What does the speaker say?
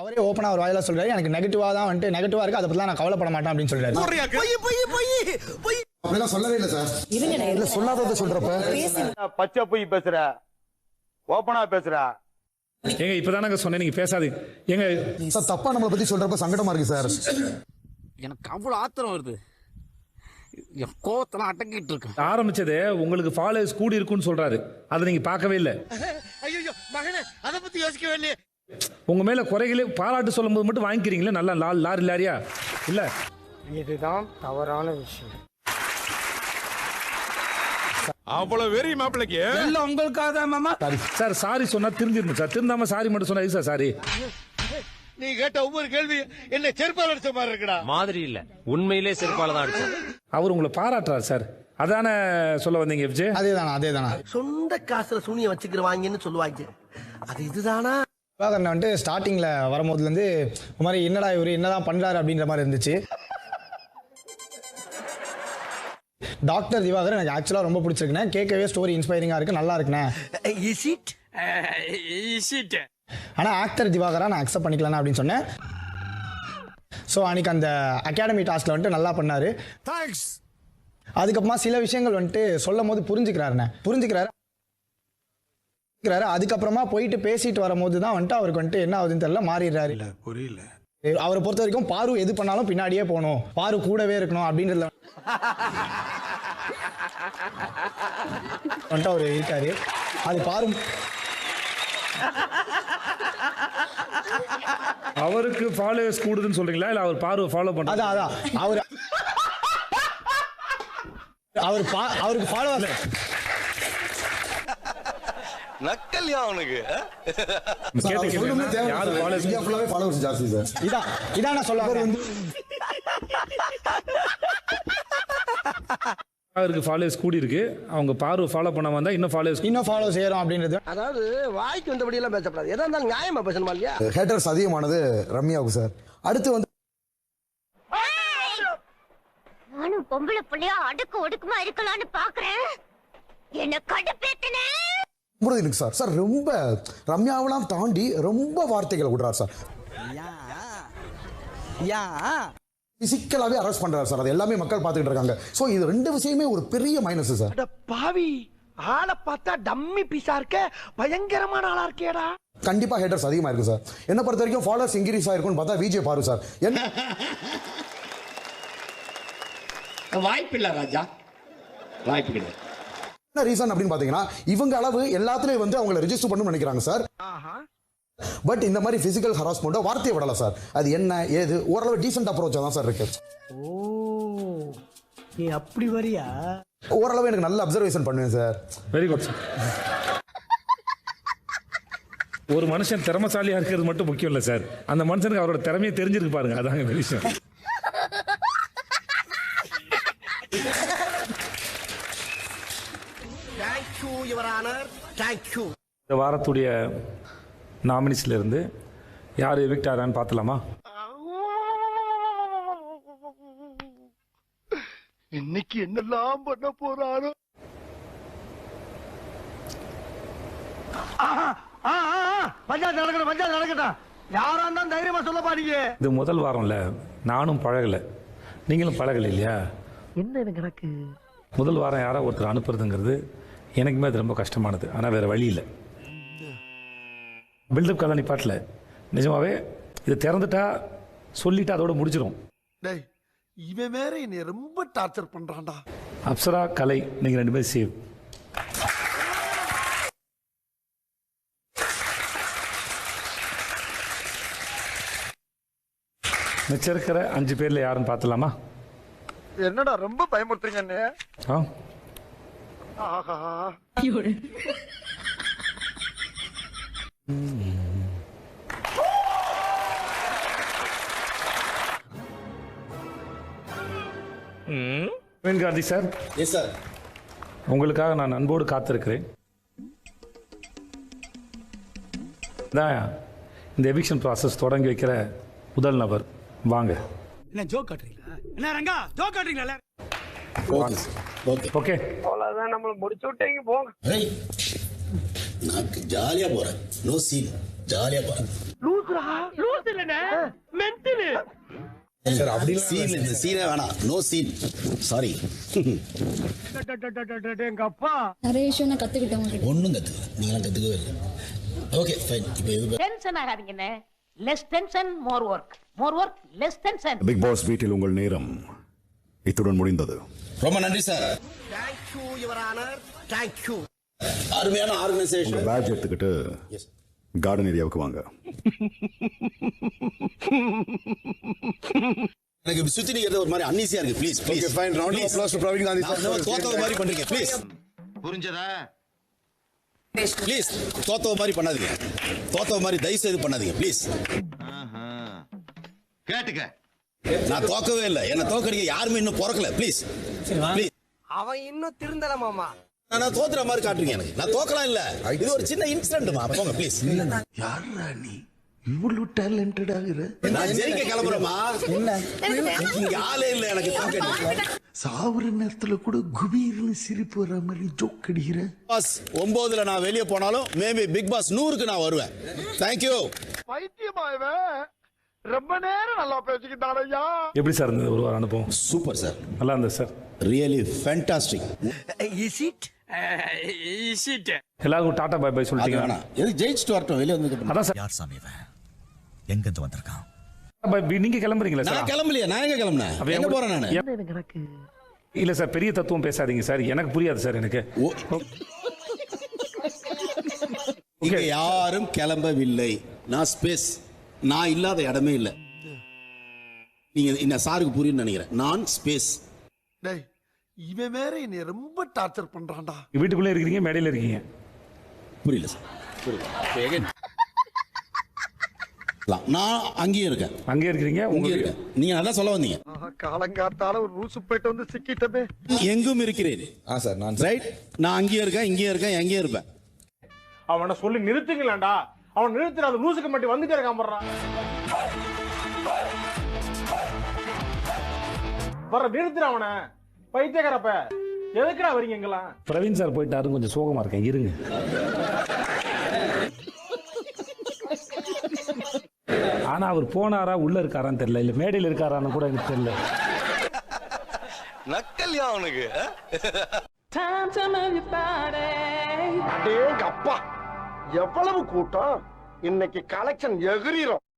அவரே ஓப்பனா ஒரு வாயில சொல்றாரு. எனக்கு நெகட்டிவா தான் வந்துட்டு நெகட்டிவா இருக்கு. அதை பத்தி நான் கவலைப்பட மாட்டேன் அப்படின்னு சொல்றாரு. அப்படிலாம் சொல்லவே இல்லை சார். இல்ல சொல்லாததை சொல்றப்ப. பச்சை பொய் பேசுற? ஓப்பனா பேசுற? ஏங்க இப்பதானங்க சொன்னேன். நீங்க பேசாதீங்க ஏங்க சார் தப்பா நம்மளை பத்தி சொல்றப்ப சங்கடமா இருக்கு சார். எனக்கு அவ்வளோ ஆத்திரம் வருது. கோவத்தெல்லாம் அடக்கிட்டு இருக்கேன் ஆரம்பிச்சதே உங்களுக்கு ஃபாலோவர்ஸ் கூடி இருக்குன்னு சொல்றாரு. அதை நீங்க பார்க்கவே இல்லை. அதை பத்தி யோசிக்கவே இல்லையே. உங்க மேல குறைகளே பாராட்டு சொல்லும்போது மட்டும் வாங்கிக்கிறீங்களே? நல்லா லா- லாரி லாரியா? இல்ல. இதுதான் தவறான விஷயம். அவ்வளவு வெறி மாப்பிளைக்கு. எல்லாம் உங்களுக்காக தான் மாமா. சார் சாரி சொன்னா திருந்திருணும் சார். திருந்தாம சாரி மட்டும் சொன்னா சார் சாரி? நீ கேட்ட ஒவ்வொரு கேள்வி என்ன செருப்பால் அடிச்ச மாதிரி இருக்குடா. மாதிரி இல்ல. உண்மையிலே செருப்பால தான் அடிச்சோம் அவர் உங்களை பாராட்டுறாரு சார். அதானே சொல்ல வந்தீங்க விஜய் அதேதானா அதேதானா? சொந்த காசுல சுனிய வச்சுக்கிறவாங்கன்னு சொல்லுவாங்க. அது இதுதானா? திவாகரன் வந்துட்டு ஸ்டார்டிங்ல வரும்போதுல இருந்து இந்த மாதிரி என்னடா இவரு என்னதான் பண்றாரு அப்படின்ற மாதிரி இருந்துச்சு. டாக்டர் திவாகர் எனக்கு ஆக்சுவலா ரொம்ப பிடிச்சிருக்குண்ணே. கேட்கவே ஸ்டோரி இன்ஸ்பைரிங்கா இருக்கு நல்லா இருக்குண்ணே. இஸ் இட் ஆனா ஆக்டர் திவாகரா நான் அக்செப்ட் பண்ணிக்கலாம் அப்படின்னு சொன்னேன். ஸோ அன்னைக்கு அந்த அகாடமி டாஸ்க்ல வந்துட்டு நல்லா பண்ணாரு. தேங்க்ஸ் அதுக்கப்புறமா சில விஷயங்கள் வந்துட்டு சொல்லும் போது புரிஞ்சுக்கிறாருண்ணே. புரிஞ்சுக்கிறாரு. புரிஞ்சுக்கிறாரு. அதுக்கப்புறமா போயிட்டு பேசிட்டு வரும்போது தான் வந்துட்டு அவருக்கு வந்துட்டு என்ன ஆகுதுன்னு தெரியல மாறிடுறாரு. புரியல. அவரை பொறுத்த வரைக்கும் பாரு எது பண்ணாலும் பின்னாடியே போகணும். பாரு கூடவே இருக்கணும் அப்படின்றதுல வந்துட்டு அவர் இருக்காரு. அது பாரு அவருக்கு ஃபாலோவர்ஸ் கூடுதுன்னு சொல்றீங்களா? இல்ல அவர் பார்வை ஃபாலோ பண்றாரு அதான் அதான். அவர் அவர் பா- அவருக்கு ஃபாலோவர் நக்கல்யா அவனுக்கு. யாரு ஃபாலோவர்ஸ் ஜாஸ்தி சார். இதான் இதான் நான் சொல்ல அவருக்கு ஃபாலோவர்ஸ் கூடி இருக்கு அவங்க பார்வை ஃபாலோ பண்ணாம வந்தா இன்னும் ஃபாலோவர்ஸ் இன்னும் ஃபாலோ செய்யறோம் அப்படின்றது. அதாவது வாய்க்கு வந்தபடி எல்லாம் பேசக்கூடாது எதா இருந்தாலும் நியாயமா பேசணுமா இல்லையா ஹேட்டர்ஸ் அதிகமானது ரம்யாவுக்கு சார். அடுத்து வந்து நானும் பொம்பளை புள்ளையா அடுக்கு ஒடுக்குமா இருக்கலாம்னு பாக்குறேன். என்ன கடுப்பேத்தனே. முருகனுக்கு சார். சார் ரொம்ப ரம்யாவெல்லாம் தாண்டி ரொம்ப வார்த்தைகளை விடுறாரு சார். யா. பிசிக்கலாவே அரெஸ்ட் பண்றாரு சார். அது எல்லாமே மக்கள் பார்த்துக்கிட்டு இருக்காங்க. ஸோ இது ரெண்டு விஷயமே ஒரு பெரிய மைனஸ் சார். அட பாவி. ஆளை பார்த்தா டம்மி பீஸா இருக்க. பயங்கரமான ஆளா இருக்கேடா. கண்டிப்பா ஹேட்டர்ஸ் அதிகமா இருக்கு சார். என்ன பொறுத்த வரைக்கும் ஃபாலோவர்ஸ் இன்க்ரீஸ் ஆயிருக்கும்னு பார்த்தா விஜய் பாரு சார். என்ன வாய்ப்பில்லை ராஜா. வாய்ப்பு கிடையாது. என்ன ரீசன் அப்படின்னு பாத்தீங்கன்னா இவங்க அளவு எல்லாத்துலயும் வந்து அவங்கள ரெஜிஸ்டர் பண்ணணும்னு நினைக்கிறாங்க சார். பட் இந்த மாதிரி பிசிக்கல் ஹராஸ்மெண்ட்டோ வார்த்தையை விடல சார் அது என்ன ஏது? ஓரளவு டீசென்ட் அப்ரோச்சா தான் சார் இருக்கு. ஓ நீ அப்படி வரியா? ஓரளவு எனக்கு நல்ல அப்சர்வேஷன் பண்ணுவேன் சார் வெரி குட் ஒரு மனுஷன் திறமசாலியா இருக்கிறது மட்டும் முக்கியம் இல்ல சார் அந்த மனுஷனுக்கு அவரோட திறமையை தெரிஞ்சிருக்கு பாருங்க. அதாங்க விஷயம். தேங்க்யூ யுவரானர் தேங்க்யூ இந்த வாரத்துடைய நாமினிஸ்ல இருந்து யார் எவிக்ட் பார்த்தலாமா? இன்னைக்கு என்னெல்லாம் பண்ண போறாரோ? பஞ்சாயத்து நடக்கணும் பஞ்சாயத்து நடக்கட்டும். யாரா இருந்தாலும் தைரியமா சொல்ல பாருங்க இது முதல் வாரம்ல நானும் பழகல. நீங்களும் பழகல இல்லையா? என்ன எனக்கு கணக்கு முதல் வாரம் யாரோ ஒருத்தர் அனுப்புறதுங்கிறது எனக்குமே அது ரொம்ப கஷ்டமானது. ஆனால் வேற வழி இல்லை. பில்டப் கதை நிப்பாட்டில் நிஜமாவே இதை திறந்துட்டா சொல்லிட்டு அதோட முடிச்சிடும் டேய் இவன் வேற என்னை ரொம்ப டார்ச்சர் பண்றான்டா. அப்சரா கலை நீங்கள் ரெண்டு பேரும் சேவ் மிச்சம் இருக்கிற அஞ்சு பேர்ல யாருன்னு பார்த்துலாமா என்னடா ரொம்ப பயமுறுத்துறீங்க அண்ணே ஆ. ஆஹா. காந்தி சார். எஸ் சார் உங்களுக்காக நான் அன்போடு காத்திருக்கிறேன். இதான் இந்த எவிக்ஷன் ப்ராசஸ் தொடங்கி வைக்கிற முதல் நபர். வாங்க. என்ன ஜோக் காட்டுறீங்களா? என்ன ரங்கா ஜோக் காட்டுறீங்களா ஓகே ஓகே ஓகே ஏய், நான் ஜாலியா போறேன் நோ சீன் ஜாலியா போறேன் சார் அப்படி சீன் இந்த சீனே வேணாம். நோ சீன் சாரி நிறைய விஷயம் நான் கத்துக்கிட்டேன் ஒன்றும் கற்றுக்கல நீங்களாம் கற்றுக்கவே இல்லை. ஓகே ஃபைன் இப்போ இது tension ஆகாதீங்கண்ணே. Less tension more work more work less tension big boss வீட்டில் உங்கள் நேரம் இத்துடன் முடிந்தது. ரொம்ப நன்றி சார் அருமையான ஆர்கனைசேஷன் பேட்ச் எடுத்துக்கிட்டு கார்டன் ஏரியாவுக்கு வாங்க. எனக்கு சுத்தி நிக்கிறது ஒரு மாதிரி அன்னீசியா இருக்கு. Please please fine. Round of applause to Praveen Gandhi, sir. தோத்தவ மாதிரி பண்றீங்க. ப்ளீஸ் புரிஞ்சதா? ப்ளீஸ் தோத்தவ மாதிரி பண்ணாதீங்க. தோத்தவ மாதிரி தயவு செய்து பண்ணாதீங்க. ப்ளீஸ் கேட்டுக்க. நான் தோக்கவே இல்லை. என்ன தோக்கடிக்க யாருமே இன்னும் பிறக்கல. ப்ளீஸ் ப்ளீஸ் அவன் இன்னும் திருந்தல மாமா. நான் தோத்துற மாதிரி காட்டுறீங்க எனக்கு. நான் தோக்கலாம் இல்ல. இது ஒரு சின்ன இன்சிடென்ட்மா போங்க ப்ளீஸ் யாரா நீ? இவ்வளவு டேலண்டட் ஆகுற நான் ஜெயிக்க கிளம்புறேமா இங்க ஆளே இல்ல எனக்கு. தோக்கடி சாவுற நேரத்துல கூட குபீர்னு சிரிப்பு வர மாதிரி ஜோக் அடிக்கிற. பாஸ் ஒன்பதுல நான் வெளியே போனாலும் மேபி பிக் பாஸ் நூறுக்கு நான் வருவேன். தேங்க்யூ பைத்தியமா ரொம்ப நேரம் நல்லா பேசிக்கிட்டான் ஐயா. எப்படி சார் இருந்தது? ஒரு வாரம் அனுபவம். Super sir. நல்லா இருந்தது sir. Really fantastic is it is it எல்லாருக்கும் டாடா பை பை அது சொல்லிட்டீங்க. வேணாம். எதுக்கு ஜெயிச்சுட்டு வரட்டும் வெளியே வந்து அதான் சார். யார் சாமி எங்க இருந்து வந்திருக்கான்? bye. நீங்க கிளம்புறீங்களா நான் சார்? கிளம்பலையே நான் எங்க கிளம்புனேன்? அப்ப எங்க போறேன் நானு? எ- இல்ல சார் பெரிய தத்துவம் பேசாதீங்க சார். எனக்கு புரியாது சார் எனக்கு. ஓ. இங்க யாரும் கிளம்பவில்லை. நான் ஸ்பேஸ் நான் இல்லாத இடமே இல்லை. நீங்க இந்த சாருக்கு புரியும்னு நினைக்கிறேன். நான் ஸ்பேஸ் டேய் இவன் வேற என்னை ரொம்ப டார்ச்சர் பண்றான்டா. வீட்டுக்குள்ளே இருக்கிறீங்க மேடையில இருக்கீங்க. புரியல சார். புரியல. நான் அங்கேயும் இருக்கேன். அங்கே இருக்கிறீங்க உங்களுக்கு இருக்கேன். நீங்க நல்லா சொல்ல வந்தீங்க. காலங்காத்தால ஒரு ரூசு போயிட்டு வந்து சிக்கிட்டமே. எங்கும் இருக்கிறேன். ஆ சார் நான் ரைட் நான் அங்கேயும் இருக்கேன் இங்கேயும் இருக்கேன் எங்கேயும் இருப்பேன். அவனை சொல்லி நிறுத்துங்களேன்டா. அவன் நிறுத்துற அந்த லூசுக்கு மட்டும் வந்துட்டே இருக்கான் போடுறான் வர நிறுத்துற அவனை. பைத்தியக்காரப்ப. எதுக்குடா வரீங்க எங்கெல்லாம் பிரவீன் சார் போயிட்டாரு கொஞ்சம் சோகமா இருக்கேன் இருங்க. ஆனா அவர் போனாரா உள்ள இருக்காரான்னு தெரியல. இல்ல மேடையில் இருக்காரான்னு கூட எனக்கு தெரியல. நக்கல்யா அவனுக்கு. அடேங்க அப்பா எவ்வளவு கூட்டம்? இன்னைக்கு கலெக்ஷன் எகிரிரும்.